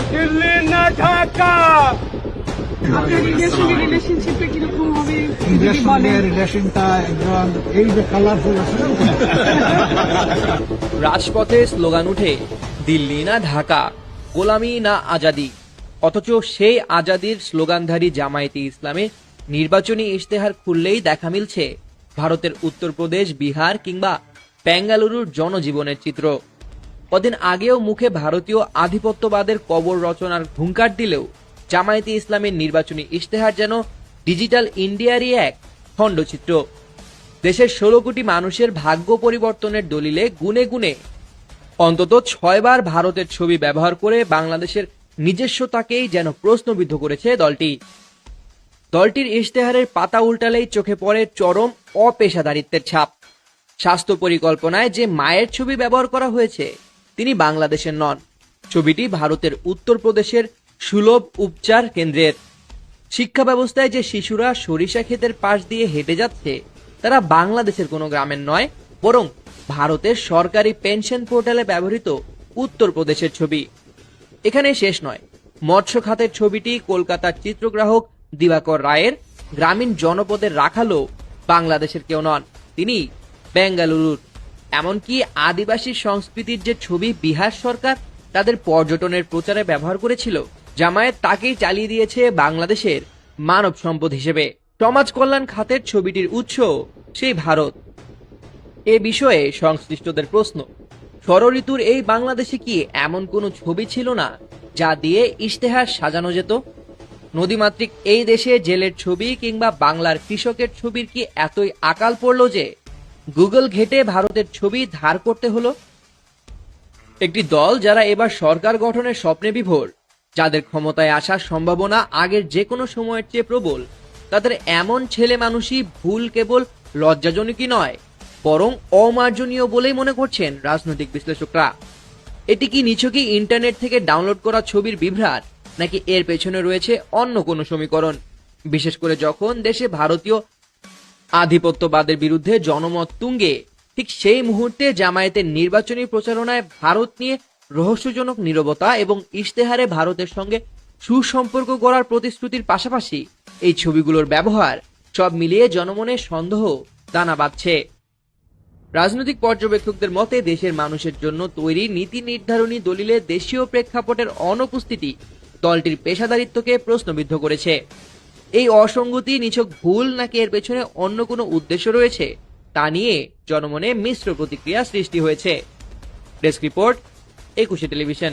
দিল্লি না ঢাকা। রাজপথে স্লোগান উঠে দিল্লি না ঢাকা গোলামি না আজাদি। অথচ সেই আজাদির স্লোগানধারী জামায়াতে ইসলামে নির্বাচনী ইশতেহার খুললেই দেখা মিলছে ভারতের উত্তরপ্রদেশ বিহার কিংবা বেঙ্গালুরুর জনজীবনের চিত্র। কদিন আগেও মুখে ভারতীয় আধিপত্যবাদের কবর রচনার হুঙ্কার দিলেও জামায়াতে ইসলামের নির্বাচনী ইশতেহার যেন ডিজিটাল ইন্ডিয়ারই এক খণ্ডচিত্র। দেশের ষোলো কোটি মানুষের ভাগ্য পরিবর্তনের দলিলে গুনে গুনে অন্তত ছয়বার ভারতের ছবি ব্যবহার করে বাংলাদেশের নিজস্বতাকেই যেন প্রশ্নবিদ্ধ করেছে দলটি। দলটির ইশতেহারের পাতা উল্টালেই চোখে পড়ে চরম অপেশাদারিত্বের ছাপ। স্বাস্থ্য পরিকল্পনায় যে মায়ের ছবি ব্যবহার করা হয়েছে তিনি বাংলাদেশের নন। ছবিটি ভারতের উত্তরপ্রদেশের সুলভ উপচার কেন্দ্রের। শিক্ষা ব্যবস্থায় যে শিশুরা সরিষা ক্ষেতের পাশ দিয়ে হেঁটে যাচ্ছে, তারা বাংলাদেশের কোনো গ্রামের নয়, বরং ভারতের সরকারি পেনশন পোর্টালে ব্যবহৃত উত্তরপ্রদেশের ছবি। এখানে শেষ নয়। মৎস্য খাতের ছবিটি কলকাতার চিত্রগ্রাহক দিবাকর রায়ের গ্রামীণ জনপদের রাখালো বাংলাদেশের কেউ নন। তিনি বেঙ্গালুরুর এমনকি আদিবাসী সংস্কৃতির যে ছবি বিহার সরকার, তাদের পর্যটনের প্রচারে ব্যবহার করেছিল। জামায়াত তাকেই চালিয়ে দিয়েছে বাংলাদেশের মানব সম্পদ হিসেবে। সমাজ কল্যাণ খাতের ছবিটির উৎস সেই ভারত। এ বিষয়ে সংশ্লিষ্টদের প্রশ্ন ষড়ঋতুর এই বাংলাদেশে কি এমন কোনো ছবি ছিল না যা দিয়ে ইশতেহার সাজানো যেত? নদীমাতৃক এই দেশে জেলের ছবি কিংবা বাংলার কৃষকের ছবির কি এতই আকাল পড়ল যে গুগল ঘেটে ভারতের ছবি ধার করতে হলো। একটি দল যারা এবার সরকার গঠনের স্বপ্নে বিভোর, যাদের ক্ষমতায় আসার সম্ভাবনা আগের যে কোনো সময়ের চেয়ে প্রবল, তাদের এমন ছেলে মানুষই ভুল কেবল লজ্জাজনকই নয়, বরং অমার্জনীয় বলেই মনে করছেন রাজনৈতিক বিশ্লেষকরা। এটি কি নিছকই ইন্টারনেট থেকে ডাউনলোড করা ছবির বিভ্রাট, নাকি এর পেছনে রয়েছে অন্য কোনো সমীকরণ? বিশেষ করে যখন দেশে ভারতীয় আধিপত্যবাদের বিরুদ্ধে জনমত তুঙ্গে। ঠিক সেই মুহূর্তে জামায়াতের নির্বাচনী প্রচারণায় ভারত নিয়ে রহস্যজনক নীরবতা এবং ইশতেহারে ভারতের সঙ্গে সুসম্পর্ক গড়ার প্রতিশ্রুতির পাশাপাশি এই ছবিগুলোর ব্যবহার সব মিলিয়ে জনমনে সন্দেহ দানা বাঁধছে। রাজনৈতিক পর্যবেক্ষকদের মতে, দেশের মানুষের জন্য তৈরি নীতি নির্ধারণী দলিলে দেশীয় প্রেক্ষাপটের অনুপস্থিতি দলটির পেশাদারিত্বকে প্রশ্নবিদ্ধ করেছে। এই অসঙ্গতি নিছক ভুল নাকি এর পেছনে অন্য কোনো উদ্দেশ্য রয়েছে? তা নিয়ে জনমনে মিশ্র প্রতিক্রিয়া সৃষ্টি হয়েছে। Desk report, Ekushey television.